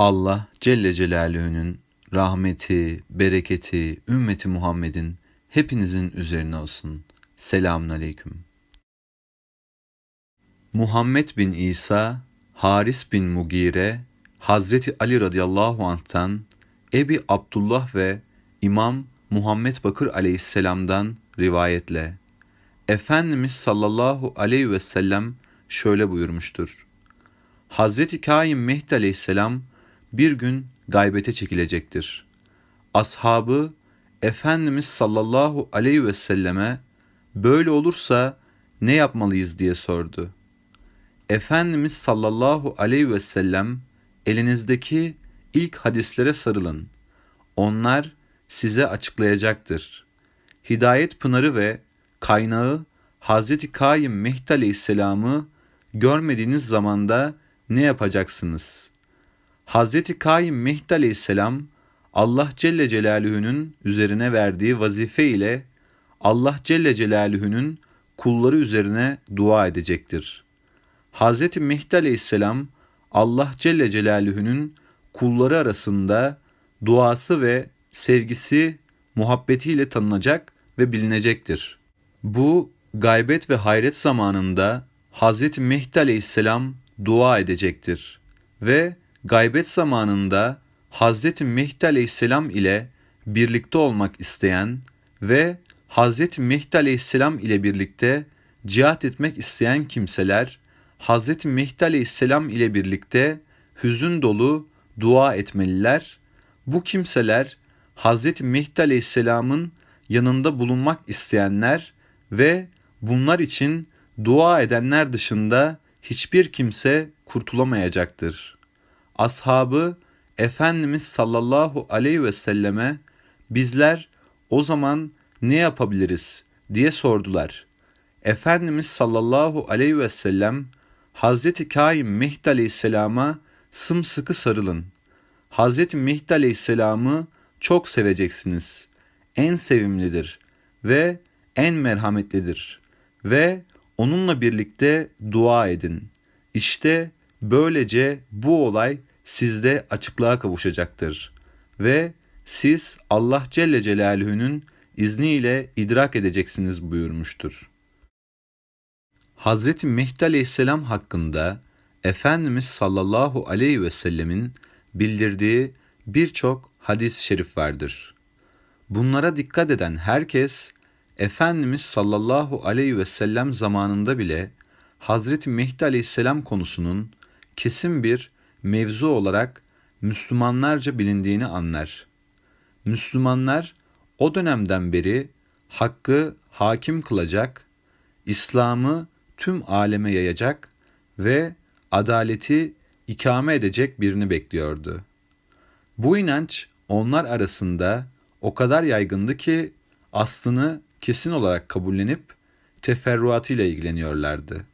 Allah Celle Celaluhu'nun rahmeti, bereketi, ümmeti Muhammed'in hepinizin üzerine olsun. Selamun Aleyküm. Muhammed bin İsa, Haris bin Mugire, Hazreti Ali radıyallahu anh'tan, Ebi Abdullah ve İmam Muhammed Bakır aleyhisselamdan rivayetle, Efendimiz sallallahu aleyhi ve sellem şöyle buyurmuştur. Hazreti Kaim Mehdi aleyhisselam bir gün gaybete çekilecektir. Ashabı Efendimiz sallallahu aleyhi ve selleme böyle olursa ne yapmalıyız diye sordu. Efendimiz sallallahu aleyhi ve sellem elinizdeki ilk hadislere sarılın. Onlar size açıklayacaktır. Hidayet pınarı ve kaynağı Hazreti Kaim Mehdi Aleyhisselam'ı görmediğiniz zamanda ne yapacaksınız? Hazreti Kaim Mehdi Aleyhisselam Allah Celle Celaluhu'nun üzerine verdiği vazife ile Allah Celle Celaluhu'nun kulları üzerine dua edecektir. Hazreti Mehdi Aleyhisselam Allah Celle Celaluhu'nun kulları arasında duası ve sevgisi, muhabbetiyle tanınacak ve bilinecektir. Bu gaybet ve hayret zamanında Hazreti Mehdi Aleyhisselam dua edecektir ve gaybet zamanında Hazreti Mehdi Aleyhisselam ile birlikte olmak isteyen ve Hazreti Mehdi Aleyhisselam ile birlikte cihat etmek isteyen kimseler Hazreti Mehdi Aleyhisselam ile birlikte hüzün dolu dua etmeliler. Bu kimseler Hazreti Mehdi Aleyhisselam'ın yanında bulunmak isteyenler ve bunlar için dua edenler dışında hiçbir kimse kurtulamayacaktır. Ashabı Efendimiz sallallahu aleyhi ve selleme bizler o zaman ne yapabiliriz diye sordular. Efendimiz sallallahu aleyhi ve sellem Hazreti Kaim Mehdi aleyhisselama sımsıkı sarılın. Hazreti Mehdi aleyhisselamı çok seveceksiniz. En sevimlidir ve en merhametlidir ve onunla birlikte dua edin. İşte böylece bu olay sizde açıklığa kavuşacaktır ve siz Allah Celle Celaluhu'nun izniyle idrak edeceksiniz buyurmuştur. Hazreti Mehdi Aleyhisselam hakkında Efendimiz sallallahu aleyhi ve sellemin bildirdiği birçok hadis-i şerif vardır. Bunlara dikkat eden herkes Efendimiz sallallahu aleyhi ve sellem zamanında bile Hazreti Mehdi aleyhisselam konusunun kesin bir mevzu olarak Müslümanlarca bilindiğini anlar. Müslümanlar o dönemden beri hakkı hakim kılacak, İslam'ı tüm aleme yayacak ve adaleti ikame edecek birini bekliyordu. Bu inanç onlar arasında o kadar yaygındı ki aslını kesin olarak kabullenip teferruatıyla ilgileniyorlardı.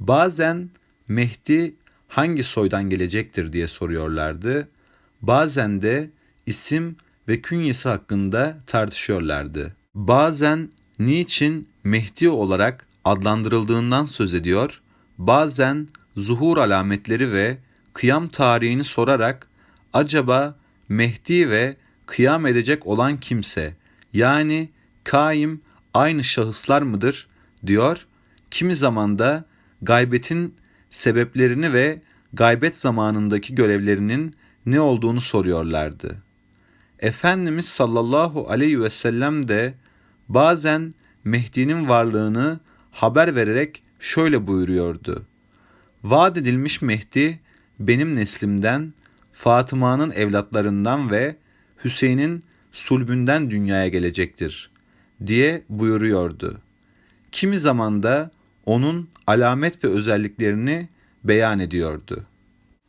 Bazen Mehdi hangi soydan gelecektir diye soruyorlardı. Bazen de isim ve künyesi hakkında tartışıyorlardı. Bazen niçin Mehdi olarak adlandırıldığından söz ediyor, bazen zuhur alametleri ve kıyam tarihini sorarak acaba Mehdi ve kıyam edecek olan kimse yani kaim aynı şahıslar mıdır diyor. Kimi zaman da gaybetin sebeplerini ve gaybet zamanındaki görevlerinin ne olduğunu soruyorlardı. Efendimiz sallallahu aleyhi ve sellem de bazen Mehdi'nin varlığını haber vererek şöyle buyuruyordu. Vaat edilmiş Mehdi benim neslimden, Fatıma'nın evlatlarından ve Hüseyin'in sulbünden dünyaya gelecektir diye buyuruyordu. Kimi zaman da onun alamet ve özelliklerini beyan ediyordu.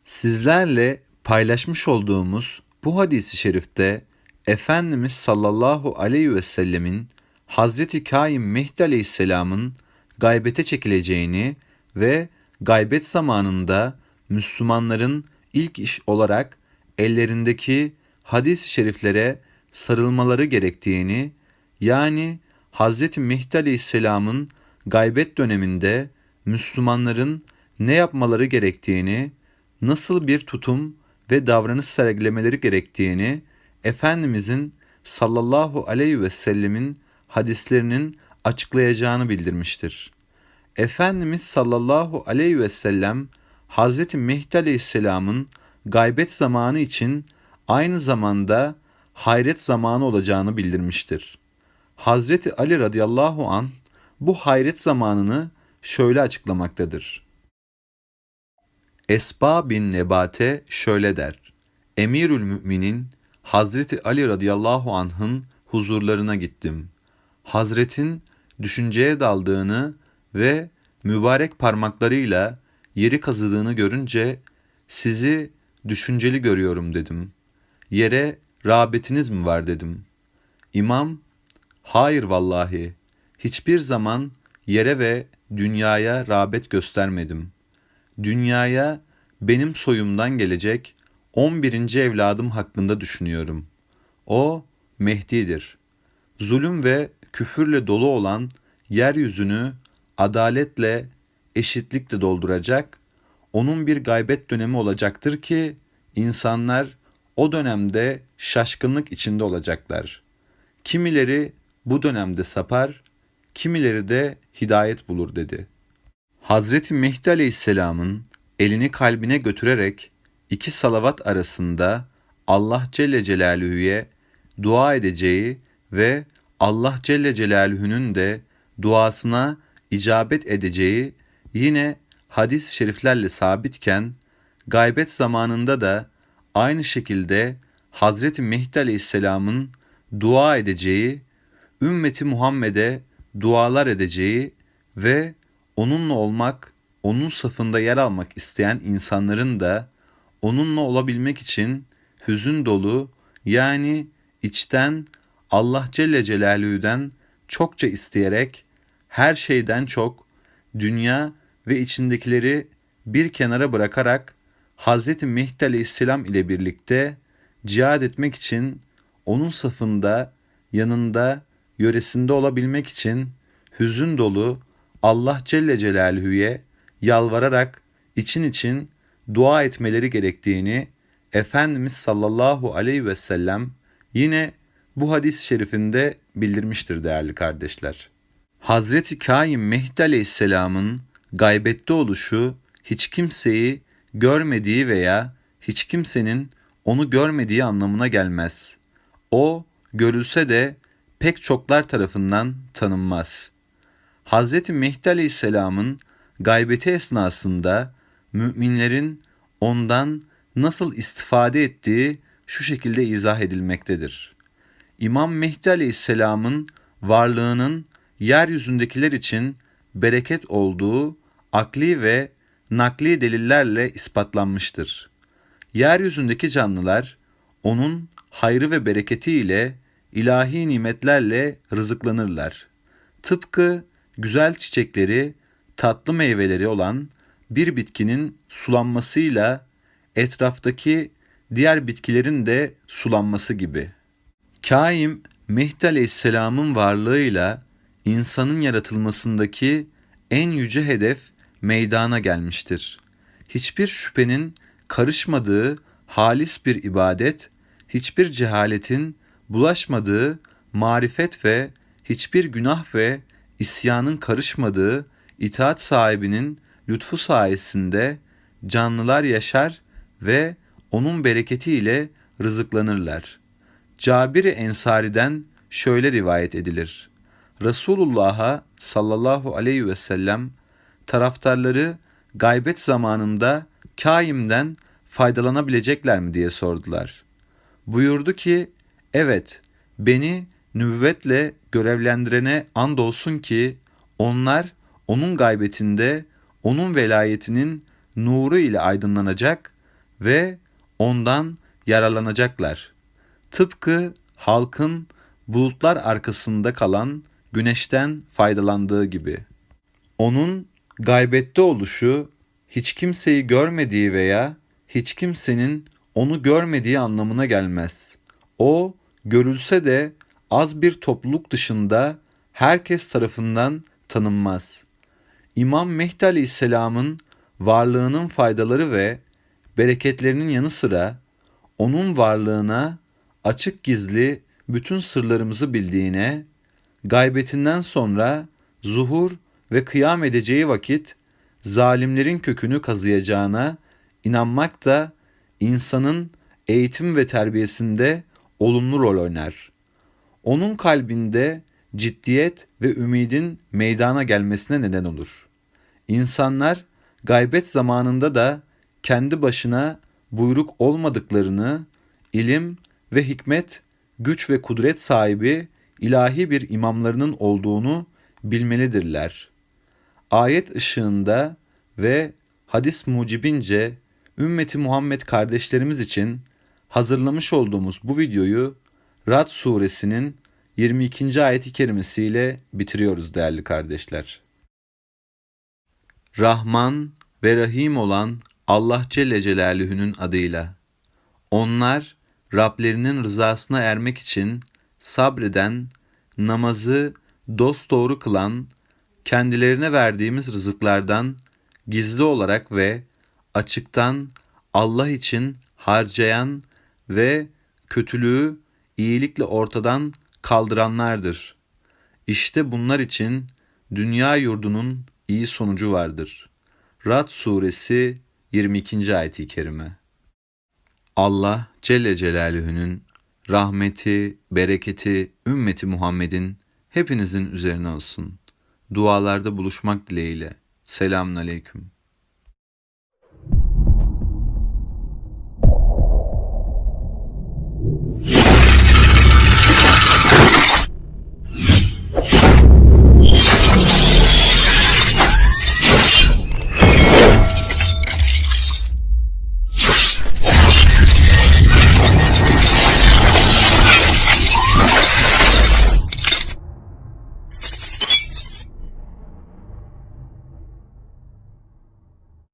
Sizlerle paylaşmış olduğumuz bu hadisi şerifte Efendimiz sallallahu aleyhi ve sellemin Hazreti Kaim Mehdi aleyhisselamın gaybete çekileceğini ve gaybet zamanında Müslümanların ilk iş olarak ellerindeki hadis-i şeriflere sarılmaları gerektiğini yani Hz. Mehdi Aleyhisselam'ın gaybet döneminde Müslümanların ne yapmaları gerektiğini, nasıl bir tutum ve davranış sergilemeleri gerektiğini Efendimizin sallallahu aleyhi ve sellemin hadislerinin açıklayacağını bildirmiştir. Efendimiz sallallahu aleyhi ve sellem Hazreti Mehdi aleyhisselamın gaybet zamanı için aynı zamanda hayret zamanı olacağını bildirmiştir. Hazreti Ali radıyallahu an bu hayret zamanını şöyle açıklamaktadır. Esba bin Nebate şöyle der. Emirül Müminin Hazreti Ali radıyallahu anh'ın huzurlarına gittim. Hazretin düşünceye daldığını ve mübarek parmaklarıyla yeri kazıdığını görünce sizi düşünceli görüyorum dedim. Yere rağbetiniz mi var dedim. İmam, hayır vallahi, hiçbir zaman yere ve dünyaya rağbet göstermedim. Dünyaya benim soyumdan gelecek 11. evladım hakkında düşünüyorum. O Mehdi'dir. Zulüm ve küfürle dolu olan yeryüzünü adaletle, eşitlikle dolduracak, onun bir gaybet dönemi olacaktır ki insanlar o dönemde şaşkınlık içinde olacaklar. Kimileri bu dönemde sapar, kimileri de hidayet bulur dedi. Hazreti Mehdi Aleyhisselam'ın elini kalbine götürerek iki salavat arasında Allah Celle Celaluhu'ya dua edeceği ve Allah Celle Celaluhu'nun de duasına icabet edeceği yine hadis-i şeriflerle sabitken gaybet zamanında da aynı şekilde Hazreti Mehdi Aleyhisselam'ın dua edeceği, ümmeti Muhammed'e dualar edeceği ve onunla olmak, onun safında yer almak isteyen insanların da onunla olabilmek için hüzün dolu yani içten Allah Celle Celaluhu'dan çokça isteyerek her şeyden çok dünya ve içindekileri bir kenara bırakarak Hz. Mehdi Aleyhisselam ile birlikte cihad etmek için onun safında, yanında, yöresinde olabilmek için hüzün dolu Allah Celle Celaluhu'ya yalvararak için için dua etmeleri gerektiğini Efendimiz sallallahu aleyhi ve sellem yine bu hadis-i şerifinde bildirmiştir değerli kardeşler. Hazreti Kaim Mehdi Aleyhisselam'ın gaybette oluşu hiç kimseyi görmediği veya hiç kimsenin onu görmediği anlamına gelmez. O görülse de pek çoklar tarafından tanınmaz. Hazreti Mehdi Aleyhisselam'ın gaybeti esnasında müminlerin ondan nasıl istifade ettiği şu şekilde izah edilmektedir. İmam Mehdi Aleyhisselam'ın varlığının yeryüzündekiler için bereket olduğu akli ve nakli delillerle ispatlanmıştır. Yeryüzündeki canlılar onun hayrı ve bereketiyle ilahi nimetlerle rızıklanırlar. Tıpkı güzel çiçekleri, tatlı meyveleri olan bir bitkinin sulanmasıyla etraftaki diğer bitkilerin de sulanması gibi. Kaim Mehdi Aleyhisselam'ın varlığıyla insanın yaratılmasındaki en yüce hedef meydana gelmiştir. Hiçbir şüphenin karışmadığı halis bir ibadet, hiçbir cehaletin bulaşmadığı marifet ve hiçbir günah ve isyanın karışmadığı itaat sahibinin lütfu sayesinde canlılar yaşar ve onun bereketiyle rızıklanırlar. Cabir-i Ensari'den şöyle rivayet edilir. Resulullah'a sallallahu aleyhi ve sellem taraftarları gaybet zamanında kaimden faydalanabilecekler mi diye sordular. Buyurdu ki, evet beni nüvvetle görevlendirene andolsun ki onlar onun gaybetinde onun velayetinin nuru ile aydınlanacak ve ondan yararlanacaklar. Tıpkı halkın bulutlar arkasında kalan güneşten faydalandığı gibi. Onun gaybette oluşu hiç kimseyi görmediği veya hiç kimsenin onu görmediği anlamına gelmez. O görülse de az bir topluluk dışında herkes tarafından tanınmaz. İmam Mehdi Aleyhisselam'ın varlığının faydaları ve bereketlerinin yanı sıra onun varlığına, açık gizli bütün sırlarımızı bildiğine, gaybetinden sonra zuhur ve kıyam edeceği vakit zalimlerin kökünü kazıyacağına inanmak da insanın eğitim ve terbiyesinde olumlu rol oynar. Onun kalbinde ciddiyet ve ümidin meydana gelmesine neden olur. İnsanlar gaybet zamanında da kendi başına buyruk olmadıklarını, ilim ve hikmet, güç ve kudret sahibi ilahi bir imamlarının olduğunu bilmelidirler. Ayet ışığında ve hadis mucibince ümmeti Muhammed kardeşlerimiz için hazırlamış olduğumuz bu videoyu Rad suresinin 22. ayeti kerimesiyle bitiriyoruz değerli kardeşler. Rahman ve Rahim olan Allah Celle Celaluhu'nun adıyla. Onlar Rablerinin rızasına ermek için sabreden, namazı dosdoğru kılan, kendilerine verdiğimiz rızıklardan gizli olarak ve açıktan Allah için harcayan ve kötülüğü iyilikle ortadan kaldıranlardır. İşte bunlar için dünya yurdunun iyi sonucu vardır. Rad suresi 22. ayeti kerime. Allah Celle Celaluhu'nun rahmeti, bereketi ümmeti Muhammed'in hepinizin üzerine olsun. Dualarda buluşmak dileğiyle. Selamun Aleyküm.